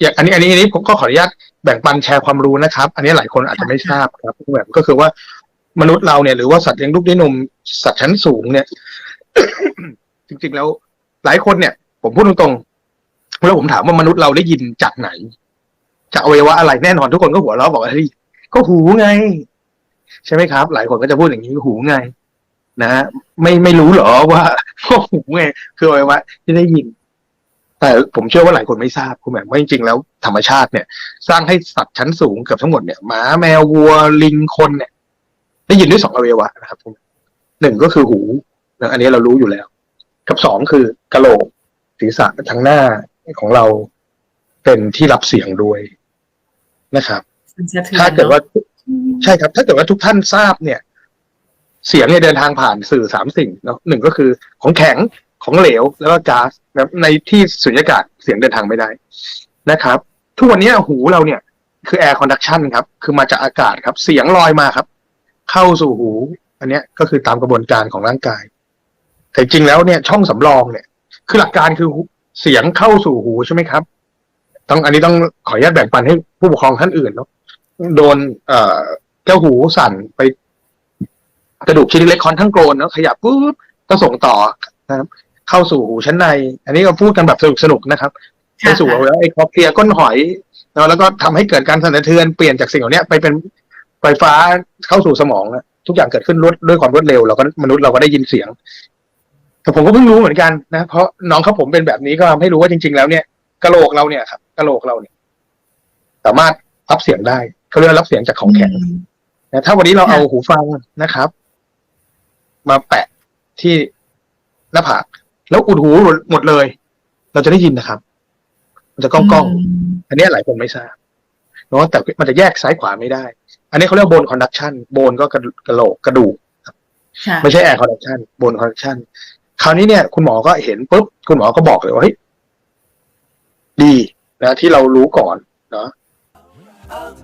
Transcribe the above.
อย่างอันนี้อันนี้อันนี้ผมก็ขออนุญาตแบ่งปันแชร์ความรู้นะครับ อันนี้หลายคนอาจจะไม่ทราบครับแบบก็คือว่ามนุษย์เราเนี่ยหรือว่าสัตว์เลี้ยงลูกด้วยนมสัตว์ชั้นสูงเนี่ย จริงๆแล้วหลายคนเนี่ย ผมพูดตรงๆเมื่อผมถามว่ามนุษย์เราได้ยินจากไหน จากอวัยวะอะไรแน่นอนทุกคนก็หัวเราะบอกว่าเฮ้ยก็หูไง ใช่ไหมครับ หลายคนก็จะพูดอย่างนี้หูไง นะไม่ไม่รู้เหรอว่าก็หูไงคืออวัยวะที่ได้ยิน แต่ผมเชื่อว่าหลายคนไม่ทราบคุณแหม่มว่าจริงๆแล้วธรรมชาติเนี่ย สร้างให้สัตว์ชั้นสูงเกือบทั้งหมดเนี่ยหมาแมววัวลิงคนเนี่ย ได้ยินด้วยสองอวัยวะนะครับคุณหนึ่งก็คือหูนะอันนี้เรารู้อยู่แล้ว กับสองคือกระโหลกศีรษะทางหน้าของเราเป็นที่รับเสียงด้วยนะครับมันสะเทือนถ้าเกิดว่านอะใช่ครับ ถ้าเกิดว่าทุกท่านทราบเนี่ย เสียงเนี่ยเดินทางผ่านสื่อสามสิ่งเนาะหนึ่งก็คือของแข็ง ของเหลวแล้วก็ก๊าซนะในที่สุญญากาศเสียงเดินทางไม่ได้นะครับ ทุกวันนี้หูเราเนี่ยคือ air conduction ครับ คือมาจากอากาศครับ เสียงลอยมาครับ เข้าสู่หู อันเนี้ยก็คือตามกระบวนการของร่างกาย แต่จริงแล้วเนี่ยช่องสำรองเนี่ย คือหลักการคือเสียงเข้าสู่หูใช่ไหมครับ ต้องอันนี้ต้องขออนุญาตแบ่งปันให้ผู้ปกครองท่านอื่นเนาะโดน เอ่อแก้วหูสั่นไป กระดูกชิ้นเล็กคอนทั้งโกรนเนาะขยับปุ๊บก็ส่งต่อนะครับ เข้าสู่หูชั้นใน อันนี้ก็พูดกันแบบสนุกสนุกๆนะครับไปสู่อวัยวะไอ้คอเคลียร์ก้นหอยเนาะแล้วก็ทำให้เกิดการสั่นสะเทือนเปลี่ยนจากสิ่งเหล่านี้ไปเป็นไฟฟ้าเข้าสู่สมองนะทุกอย่างเกิดขึ้นรวดด้วยความรวดเร็วเราก็มนุษย์เราก็ได้ยินเสียง แต่ผมก็เพิ่งรู้เหมือนกันนะ เพราะน้องเขาผมเป็นแบบนี้ก็ทำให้รู้ว่าจริง ๆ แล้วเนี่ยกะโหลกเราเนี่ยครับกะโหลกเราเนี่ย สามารถรับเสียงได้เขาเรียกว่ารับเสียงจากของแข็งอืมนะถ้าวันนี้เราค่ะเอาหูฟังนะครับ มาแปะที่หน้าผาก แล้วอุดหูหมดเลย เราจะได้ยินนะครับ มันจะก้องก้องๆอันนี้หลายคนไม่ทราบเนาะแต่มันจะแยกซ้ายขวาไม่ได้ อันนี้เขาเรียกโบนคอนดักชันโบนก็กระดูกระโหลกกระดูกค่ะไม่ใช่แอร์คอนดักชันโบนคอนดักชันคราวนี้เนี่ย คุณหมอก็เห็นปุ๊บคุณหมอก็บอกเลยว่าเฮ้ยดีนะที่เรารู้ก่อนเนาะ Okay.